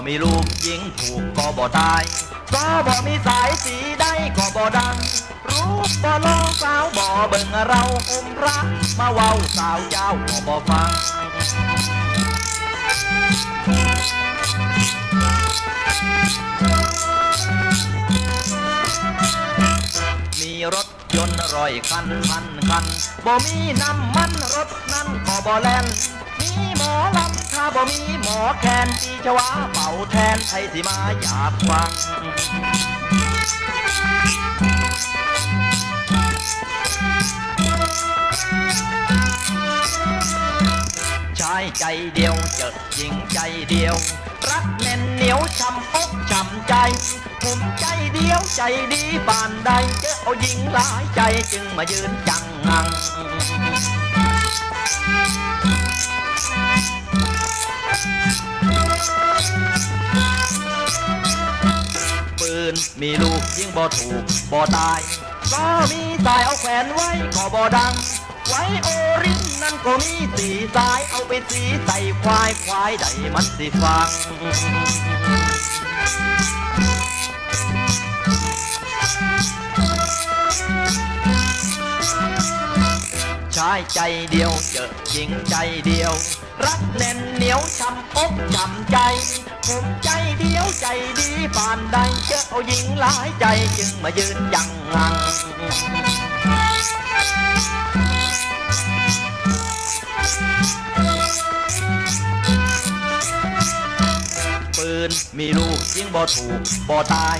นบ่มีลูกยิงถูกก็บ่ตายก็บ่มีสายสีได้ก็บ่ดัง รู้บ่ลองสาวบ่เบิ่งเราอุ้มรักมาเว้าสาวเจ้าก็บ่ฟังมีรถยนต์ร้อยคันพันคันบ่มีน้ำมันรถนั้นก็บ่แล่น บ่มีหมอแคนปีชวาเป่าแทนใครสิมาอยากฟังชายใจเดียวเจอหญิงใจเดียว รักแน่นเหนียวช้ำอกช้ำใจผมใจเดียวใจดีปานใดเจอเอาหญิงหลายใจจึงมายืนจังงัง มีลูกยิงบ่ถูกบ่ตาย ก็มีสายเอาแขวนไว้ก็บ่ดัง ไว้โอรินนั่นก็มีสีสายเอาไปสีใส่ควายควายใดมันสิฟังายใจเดียว เจอหญิงใจเดียว รักแน่นเหนียวช้ำอกช้ำใจผมใจเดียวใจดีปานใดเจอเอาหญิงหลายใจจึงมายืนยังงังปืนมีลูกยิงบ่ถูกบ่ตาย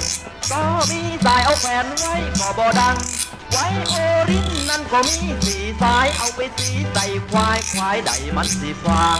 ก็มีสายเอาแขวนไว้ก็บ่ดัง ไว้ ก็มีสีสายเอาไปสีใส่ควายควายใดมันสีฟาง